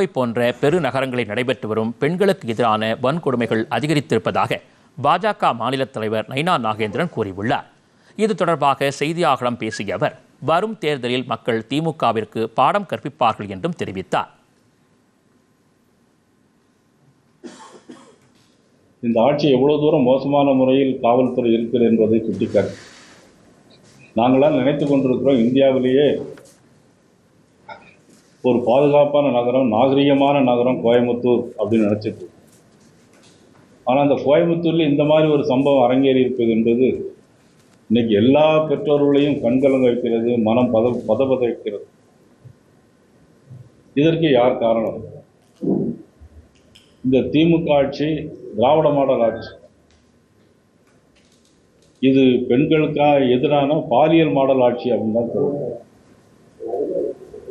மும்பை போன்ற பெருநகரங்களில் நடைபெற்று வரும் பெண்களுக்கு எதிரான வன்கொடுமைகள் அதிகரித்திருப்பதாக பாஜக மாநில தலைவர் நைனா நாகேந்திரன் கூறியுள்ளார். இது தொடர்பாக செய்தியாளர்களிடம் பேசிய அவர் வரும் தேர்தலில் மக்கள் திமுகவிற்கு பாடம் கற்பிப்பார்கள் என்றும் தெரிவித்தார். இந்த ஆட்சி எவ்வளவு தூரம் மோசமான முறையில் காவல்துறை இருக்கிறது என்பதை சுட்டிக்காட்டு. நாங்களாம் நினைத்து கொண்டிருக்கிறோம் இந்தியாவிலேயே ஒரு பாதுகாப்பான நகரம் நாகரிகமான நகரம் கோயம்புத்தூர் அப்படின்னு நினைச்சிட்டு ஆனால் ஆனா அந்த கோயம்புத்தூர்ல இந்த மாதிரி ஒரு சம்பவம் அரங்கேறி இருப்பது என்பது இன்னைக்கு எல்லா பெற்றோர்களையும் கண்கலங்க வைக்கிறது மனம் பத பதபத வைக்கிறது இதற்கு யார் காரணம்? இந்த திமுக ஆட்சி திராவிட மாடல் ஆட்சி. இது பெண்களுக்காக எதிரான பாலியல் மாடல் ஆட்சி அப்படின்னு தான் சொல்லுவாங்க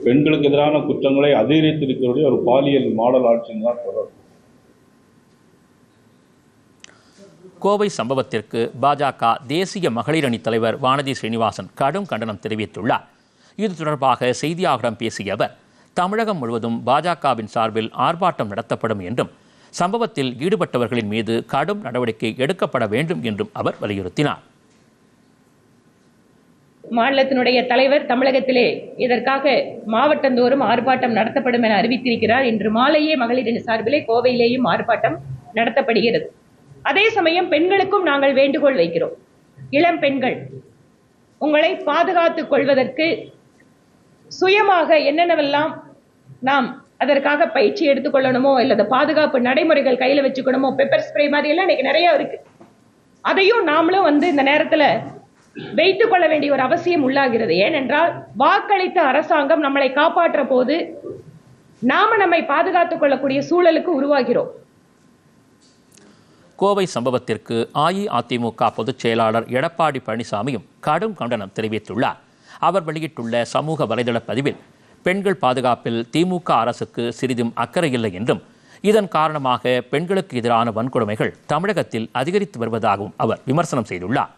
பெண்களுக்கு எதிரான குற்றங்களை அதிகரித்திருக்கக்கூடிய ஒரு பாலியல் மாடல் ஆட்சின்னு தான் தொடரும் கோவை சம்பவத்திற்கு பாஜக தேசிய மகளிர் அணி தலைவர் வானதி ஸ்ரீனிவாசன் கடும் கண்டனம் தெரிவித்துள்ளார். இது தொடர்பாக செய்தியாளரிடம் பேசிய அவர் தமிழகம் முழுவதும் பாஜகவின் சார்பில் ஆர்ப்பாட்டம் நடத்தப்படும் என்றும் சம்பவத்தில் ஈடுபட்டவர்களின் மீது கடும் நடவடிக்கை எடுக்கப்பட வேண்டும் என்றும் அவர் வலியுறுத்தினார். மாநிலத்தினுடைய தலைவர் தமிழகத்திலே இதற்காக மாவட்டந்தோறும் ஆர்ப்பாட்டம் நடத்தப்படும் என அறிவித்திருக்கிறார். இன்று மாலையே மகளிரின் சார்பிலே கோவையிலேயும் ஆர்ப்பாட்டம் நடத்தப்படுகிறது. அதே சமயம் பெண்களுக்கும் நாங்கள் வேண்டுகோள் வைக்கிறோம். இளம் பெண்கள் உங்களை பாதுகாத்துக் கொள்வதற்கு சுயமாக என்னென்னவெல்லாம் நாம் அதற்காக பயிற்சி எடுத்துக்கொள்ளணுமோ அல்லது பாதுகாப்பு நடைமுறைகள் கையில் வச்சுக்கணுமோ பெப்பர் ஸ்ப்ரே மாதிரி எல்லாம் இன்னைக்கு நிறைய இருக்கு. அதையும் நாமளும் வந்து இந்த நேரத்துல வைத்துக் கொள்ள வேண்டிய ஒரு அவசியம் உள்ளாகிறது. ஏனென்றால் வாக்களித்த அரசாங்கம் நம்மளை காப்பாற்ற போது நாம நம்மை பாதுகாத்துக் கொள்ளக்கூடிய சூழலுக்கு உருவாகிறோம். கோவை சம்பவத்திற்கு அஇஅதிமுக பொதுச் செயலாளர் எடப்பாடி பழனிசாமியும் கடும் கண்டனம் தெரிவித்துள்ளார். அவர் வெளியிட்டுள்ள சமூக வலைதள பதிவில் பெண்கள் பாதுகாப்பில் திமுக அரசுக்கு சிறிதும் அக்கறை இல்லை என்றும் இதன் காரணமாக பெண்களுக்கு எதிரான வன்கொடுமைகள் தமிழகத்தில் அதிகரித்து வருவதாகவும் அவர் விமர்சனம் செய்துள்ளார்.